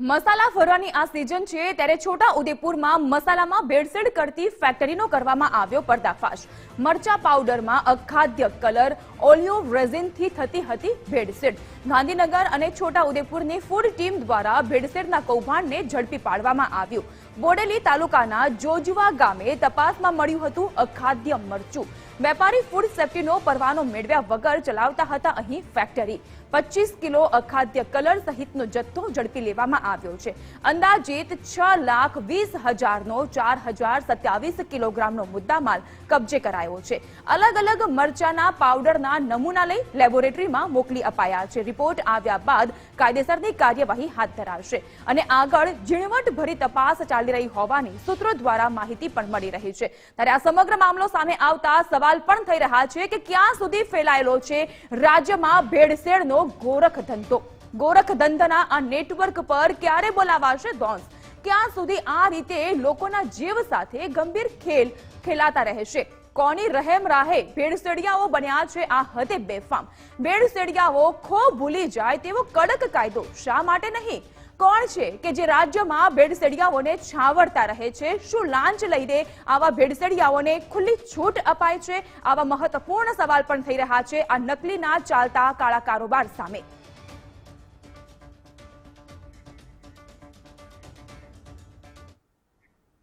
મસાલા ફરવાની આ સિઝન છે, ત્યારે છોટા ઉદેપુરમાં મસાલામાં ભેળસેળ કરતી ફેક્ટરીનો કરવામાં આવ્યો પર્દાફાશ. મરચા પાવડરમાં અખાદ્ય કલર ઓલિયો રેઝિનથી થતી હતી ભેળસેળ. ગાંધીનગર અને છોટા ઉદેપુરની ફૂડ ટીમ દ્વારા ભેળસેળના કૌભાંડને ઝડપી પાડવામાં આવ્યું. બોડેલી તાલુકાના જોજવા ગામે તપાસમાં મળ્યું હતું અખાદ્ય મરચું. વેપારી ફૂડ સેફ્ટીનો પરવાનો મેળવ્યા વગર ચલાવતા હતા અહીં ફેક્ટરી પચીસ કિલો અખાદ્ય કલર સહિતનો જથ્થો ઝડપી લેવામાં આવ્યો છે. અંદાજિત છ લાખ વીસ હજારનો ચાર હજાર સત્યાવીસ કિલોગ્રામનો મુદ્દામાલ કબજે કરાયો છે. અલગ અલગ મરચાના પાવડરના નમૂના લઈ લેબોરેટરીમાં મોકલી અપાયા છે. રિપોર્ટ આવ્યા બાદ કાયદેસરની કાર્યવાહી હાથ ધરાશે. અને આગળ ઝીણવટ ભરી તપાસ ચાલી રહી હોવાની સૂત્રો દ્વારા માહિતી પણ મળી રહી છે. ત્યારે આ સમગ્ર મામલો સામે આવતા સવાલ પણ થઈ રહ્યા છે કે ક્યાં સુધી ફેલાયેલો છે રાજ્યમાં ભેળસેળનો ગોરખ ધંધો. ગોરખ ધંધાના આ નેટવર્ક પર ક્યારે બોલાવાશે ધોંસ ક્યાં સુધી આ રીતે લોકોના જીવ સાથે ગંભીર ખેલ ખેલાતા રહેશે? કોની રહેમ રાહે ભેળસેડિયાઓ બન્યા છે આ હદે બેફામ? ભેળસેડિયાઓ ખો ભૂલી જાય તેવો કડક કાયદો શા માટે નહીં? કોણ છે કે જે રાજ્યમાં ભેળસેડિયાઓને છાવરતા રહે છે? શું લાંચ લઈને આવા ભેળસેડિયાઓને ખુલ્લી છૂટ અપાય છે? આવા મહત્વપૂર્ણ સવાલ પણ થઈ રહ્યા છે આ નકલીના ચાલતા કાળા કારોબાર સામે.